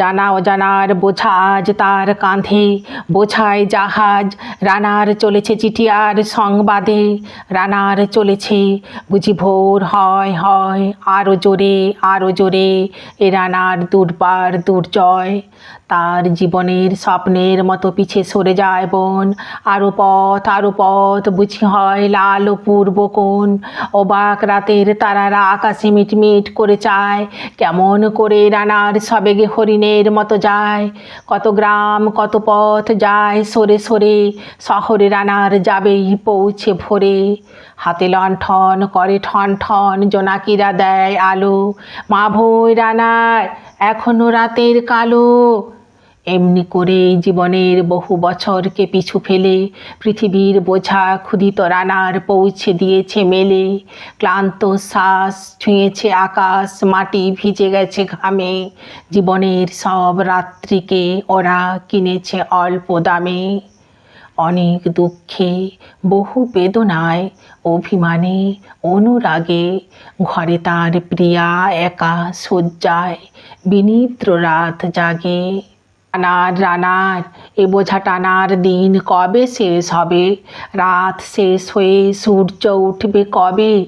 জানা অজানার বোঝা আজ তার কাঁধে। বোঝায় জাহাজ, রানার চলেছে চিঠি আর সংবাদে। রানার চলেছে, বুঝি ভোর হয় হয় আরও জোরে আরও জোরে, এ রানার দুর্বার দুর্জয়। তার জীবনের স্বপ্নের মতো পিছে সরে যায় বোন। আরও পথ আরও পথ, বুঝি হয় লাল ও পূর্ব কোণ। অবাক রাতের তারারা আকাশে মিটমিট করে চায়, কেমন করে রানার সবেগে হরিণের মতো যায়, কত গ্রাম, কত পথ যায়, সরে সরে শহরে রানার যাবেই পৌঁছে ভোরে। হাতে লণ্ঠন করে ঠন ঠন, জোনাকিরা দেয় আলো। মা ভোই রানায়, এখনও রাতের কালো। এমনি করেই জীবনের বহু বছরকে পিছু ফেলে, পৃথিবীর বোঝা ক্ষুদিত রানার পৌঁছে দিয়েছে মেলে। ক্লান্ত শ্বাস ছুঁয়েছে আকাশ, মাটি ভিজে গেছে ঘামে। জীবনের সব রাত্রিকে ওরা কিনেছে অল্প দামে। অনেক দুঃখে, বহু বেদনায়, অভিমানে, অনুরাগে। ঘরে তার প্রিয়া একা শয্যায়, বিনিদ্র রাত জাগে। রানার রানার, এ বোঝা টানার দিন কবে শেষ হবে? রাত শেষ হয়ে সূর্য উঠবে কবে?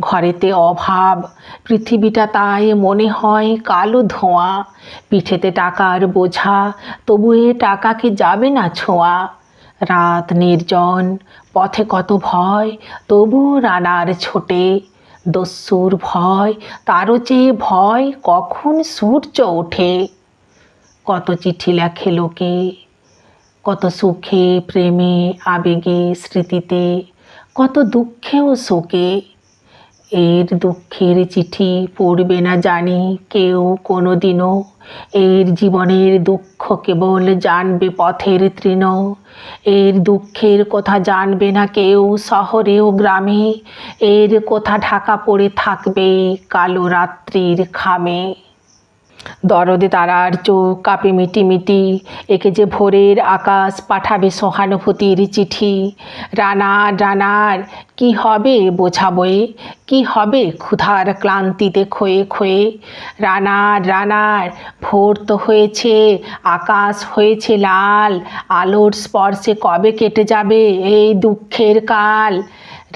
ঘরেতে অভাব, পৃথিবীটা তাই মনে হয় কালো ধোঁয়া। পিঠেতে টাকার বোঝা, তবু এ টাকাকে যাবে না ছোঁয়া? রাত নির্জন, পথে কত ভয়, তবু রানার ছোটে। দস্যুর ভয়, তারও চেয়ে ভয় কখন সূর্য ওঠে? কত চিঠি লেখে লোকে, কত সুখে, প্রেমে, আবেগে, স্মৃতিতে, কত দুঃখে ও শোকে। এর দুঃখের চিঠি পড়বে না জানি কেউ কোনো দিনও এর জীবনের দুঃখ কেবল জানবে পথের তৃণ। এর দুঃখের কথা জানবে না কেউ শহরে ও গ্রামে। এর কথা ঢাকা পড়ে থাকবে কালো রাত্রির খামে। দরদে তারার চোখ কাঁপে মিটি একে যে ভোরের আকাশ পাঠাবে সহানুভূতির চিঠি। রানার রানার, কি হবে বোঝাবয়ে কি হবে ক্ষুধার ক্লান্তিতে ক্ষয়ে ক্ষয়ে? রানার রানার, ভোর তো হয়েছে, আকাশ হয়েছে লাল, আলোর স্পর্শে কবে কেটে যাবে এই দুঃখের কাল?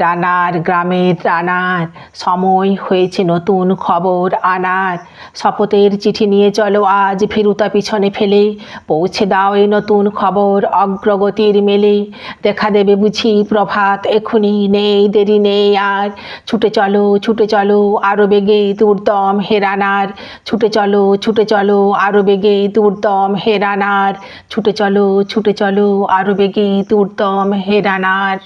রানার, গ্রামের রানার, সময় হয়েছে নতুন খবর আনার। শপথের চিঠি নিয়ে চলো আজ, ফেরুতা পিছনে ফেলে। পৌঁছে দাও এই নতুন খবর অগ্রগতির মেলে। দেখা দেবে বুঝি প্রভাত এখুনি, নেই, দেরি নেই আর। ছুটে চলো ছুটে চলো আরও বেগে দুর্দম হেরানার ছুটে চলো ছুটে চলো আরও বেগে দুর্দম হেরানার ছুটে চলো ছুটে চলো আরও বেগে দুর্দম হেরানার